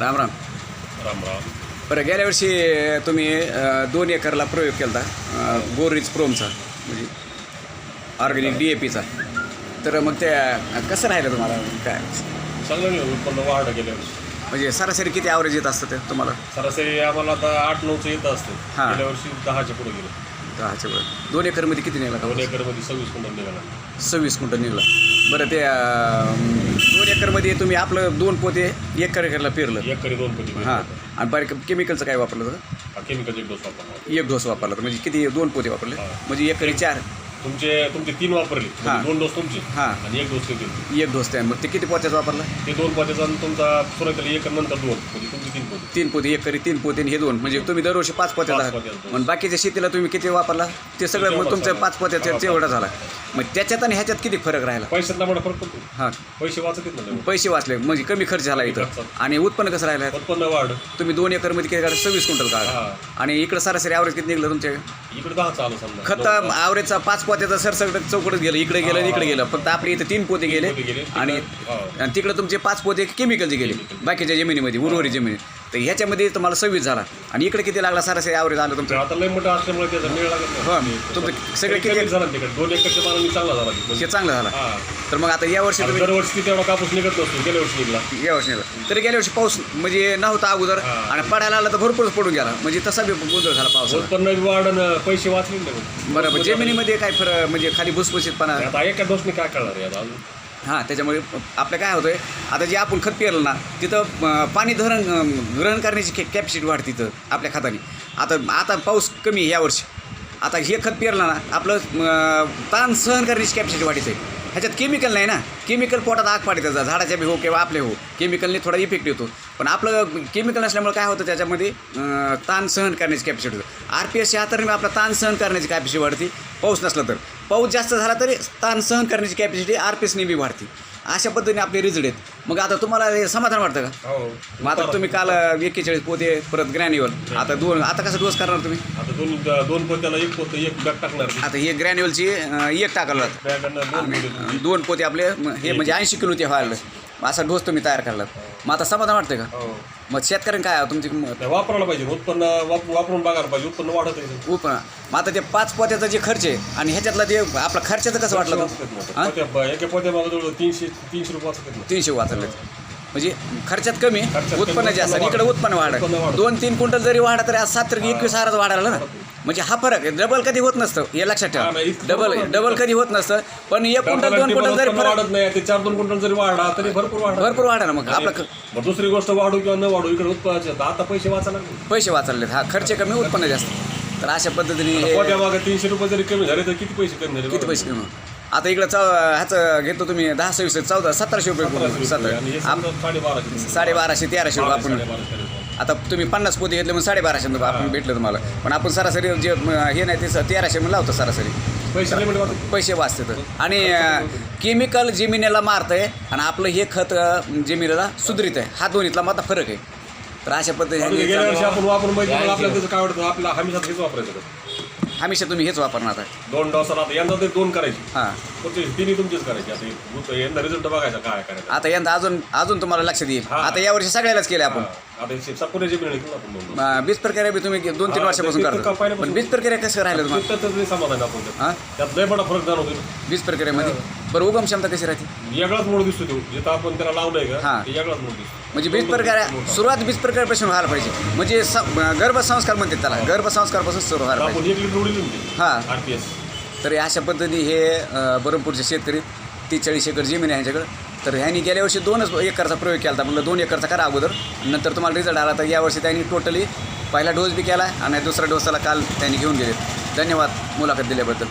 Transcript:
राम राम. राम राम. बरं गेल्या वर्षी तुम्ही अं, दोन एकरला प्रयोग केला होता गोरीज प्रोमचा म्हणजे ऑर्गॅनिक डी ए पीचा तर मग ते अं, कसं राहिलं तुम्हाला काय? चांगलं नाही उत्पन्न वाढ गेल्या वर्षी. म्हणजे सरासरी किती ॲव्हरेज येत असतं ते तुम्हाला? सरासरी आम्हाला आता आठ नऊचं येत असतं. हां. गेल्या वर्षी दहाच्या पुढे गेलं. दहाच्या वर दोन एकरमध्ये किती निघाला दोन एकरमध्ये सव्वीस क्विंटल निघाला. सव्वीस क्विंटल निघाला. बरं ते अं, दोन एकरमध्ये तुम्ही आपलं दोन पोते एकर एकरला पेरलं. एक करी दोन कोटी हां आणि बारीक केमिकलचं काय वापरलं होतं? केमिकल एक डोस वापरला एक डोस वापरला होता. म्हणजे किती दोन पोते वापरले? हां. म्हणजे एकरी चार. तुमचे तुमचे तीन वापरले. म्हणजे हां. दोन डोस तुमचे हां. आणि एक डोस ते एक डोस त्या मग ते किती पोत्याचं वापरलं? ते दोन पोत्याचा आणि तुमचा सुरुवातीला एक नंतर दोन. म्हणजे तुमचे तीन पोते. तीन पोते एक करी तीन पोते आणि हे दोन. म्हणजे तुम्ही दरवर्षी पाच पोत्याचा पाच पोत्याचा. मग बाकीच्या शेतीला तुम्ही किती वापरला? ते सगळं मग तुमचं. पाच पोत्याचं तेवढा झाला. मग त्याच्यात आणि ह्याच्यात किती फरक राहिला? पैशातला मोठा फरक पडतो. हां. पैसे वाचत येत पैसे वाचले. म्हणजे कमी खर्च झाला इथं. आणि उत्पन्न कसं राहिलं? उत्पन्न वाढ. तुम्ही दोन एकरमध्ये किती काढा सव्वीस क्विंटल काढा हां. आणि इकडं सरासरी ॲव्हरेज किती निघलं तुमच्या इकडे दहा चालू समजा. खत ॲव्हरेजचा पाच पोत्याचा सरसकट चौकडच गेलं इकडे गेलं आणि इकडे गेलं. फक्त आपल्या इथं तीन पोते गेले पोते गेले. आणि हां. आणि तिकडे तुमचे पाच पोते केमिकलचे गेले बाकीच्या जमिनीमध्ये उर्वरित जमिनीत तर ह्याच्यामध्ये तुम्हाला सव्वीस झाला. आणि इकडे किती लागला? सरासरी ॲव्हरेज आलं तुमचं. आता लय मोठं असल्यामुळे त्याचा मेळ लागत हो, नाही. तुमचं सगळं किती- झाला तिकडे. दोन एकरच्या मानाने चांगला झाला हे म्हणजे चांगलं झालं. हा. तर मग आता या वर्षी तुम्ही दरवर्षी तेवढा कापूस निघत नसतो गेल्या वर्षी निघला. या वर्षी. तरी गेल्या वर्षी पाऊस म्हणजे नव्हता अगोदर हा. आणि पडायला आला तर भरपूरच पडून गेला. म्हणजे तसा बी गोंधळ झाला पावसाला उत्पन्न बी वाढ आणि पैसे वाचले मग. बरोबर जमिनीमध्ये काय फरक म्हणजे खाली भुसभुशीतपणा? आता एका डोसने काय आहे आता अजून? हां त्याच्यामुळे आपलं काय होतंय आता जे आपण खत पेरलं ना तिथं अं, पाणी धरण अं, ग्रहण करण्याची कॅ कॅपॅसिटी वाढते तिथं आपल्या खताने. आता आता पाऊस कमी आहे यावर्षी आता हे खत पेरलं ना आपलं अं, ताण सहन करण्याची कॅपॅसिटी वाढते ह्याच्यात केमिकल नाही ना. केमिकल पोटात आग पाडते त्याचा. झाडाच्या बी हो किंवा आपले हो. केमिकलने थोडा इफेक्ट येतो. पण आपलं केमिकल नसल्यामुळे काय होतं त्याच्यामध्ये? ताण सहन करण्याची कॅपॅसिटी होतं. आर पी एस हाताने आपला ताण सहन करण्याची कॅपॅसिटी वाढते. पाऊस नसला तर. पाऊस जास्त झाला तरी ताण सहन करण्याची कॅपॅसिटी आर पी एसने बी वाढते. अशा पद्धतीने आपले रिझल्ट आहेत. मग आता तुम्हाला हे समाधान वाटतं का? हो मग आता तुम्ही काल एक्केचाळीस पोते परत ग्रॅन्युअल. आता दोन आता कसं डोस करणार तुम्ही? आता दोन दोन पोत्याला एक पोत एक बॅग टाकणार आता हे ग्रॅन्युअलची एक टाकायला आणि दोन पोते. दोन पोते आपले हे म्हणजे ऐंशी किलो ते व्हायला असा डोस तुम्ही तयार करलात मग आता समाधान वाटतं का? हो. मग शेतकऱ्यांना काय आहे? तुमची नाही, वापरायला पाहिजे उत्पन्न वाप- वापरून बघायला पाहिजे उत्पन्न वाढत आहे. उप मग आता ते पाच पोत्याचा जे खर्च आहे आणि ह्याच्यातला जे आपला खर्चाचं कसं वाटलं तो हां? पोत्या- एका पोत्या मागं जवळ तीनशे तीनशे रुपये वाचत आहेत. तीनशे वाचले म्हणजे खर्चात कमी खर्चात उत्पन्न जास्त. उत्पन्न इकडे उत्पन्न वाढ उत्पन्न वाढ. दोन तीन क्विंटल जरी वाढा तरी आज सात तारखे एकवीस हजारात वाढायला ना. म्हणजे हा फरक आहे. डबल कधी होत नसतं. हे लक्षात ठेवा. डबल. डबल कधी होत नसतं. पण एक क्विंटल दोन क्विंटल जरी उत्पन्न फरक वाढत नाही. ते चार दोन क्विंटल जरी वाढला तरी भरपूर वाढ भरपूर वाढा ना मग आपला दुसरी गोष्ट वाढू किंवा न वाढू इकडे उत्पन्नाचे आता पैसे वाचायला पैसे वाचले हा खर्च कमी उत्पन्न जास्त. तर अशा पद्धतीने तीनशे रुपये जरी कमी झाले तर किती पैसे कमी झाले? किती पैसे कमी? आता इकडं चौ ह्याचं घेतो तुम्ही दहा सव्वीस चौदा सतराशे रुपये सतरा. साडेबाराशे तेराशे रुपये आपण. आता तुम्ही पन्नास पोते घेतले म्हणून साडेबाराशे रुपये आपण भेटलं तुम्हाला. पण आपण सरासरी जे हे नाही ते तेराशे म्हणून लावतो सरासरी. पैसे वाटत पैसे वाचतात. आणि केमिकल जमिनीला मारतंय आणि आपलं हे खत जमिनीला सुधारित आहे. हा दोन्हीतला माझा फरक आहे. तर अशा गेल्या वर्षी पद्धतीने आपण वापरून पण आपल्याला त्याचं काय वाटतं हेच वापरायचं का? हमेशा तुम्ही हेच वापरणार आता दोन डोसाला आता यंदा तरी दोन करायची. हां. पुढचे तिन्ही तुमचेच करायचे. आता हे- यंदा रिझल्ट बघायचा काय करायचं. आता यंदा अजून अजून तुम्हाला लक्षात येईल हा. आता यावर्षी सगळ्यालाच केले आपण. हा. आता हे सपुऱ्याची मिळेल की आपण दोन डोस. अ, बीज प्रक्रिया बी तुम्ही दोन तीन हा, वर्षापासून ते- ते करता पण बीज प्रक्रिया कसं राहिलं तुम्हाला. हां त्यात लय मोठा फरक जाणवतो बीज प्रक्रियेमध्ये? बरं उगम क्षमता कशी राहते? वेगळाच मूळ दिसतो तो जिथं आपण त्याला लावलंय का हा. ते वेगळाच मूळ दिसतो. म्हणजे बीज प्रक्रिया सुरुवात बीज प्रक्रियेपासून व्हायला पाहिजे. म्हणजे स- गर्भसंस्कार म्हणतात त्याला. गर्भसंस्कारपासून सुरू व्हायला पाहिजे. आपण एक लिटर उडील ना हा. आरपीएस तर अशा पद्धतीने हे अ, बरमपूरचे शेतकरी तीस चाळीस एकर जमीन आहे ह्यांच्याकडं तर ह्यांनी गेल्या वर्षी दोनच एकरचा प्रयोग केला होता. म्हणलं दोन एकरचा करा अगोदर. नंतर तुम्हाला रिझल्ट आला तर यावर्षी त्यांनी टोटली पहिला डोस बी केला आणि दुसऱ्या डोसाला काल त्यांनी घेऊन गेले. धन्यवाद मुलाखत दिल्याबद्दल.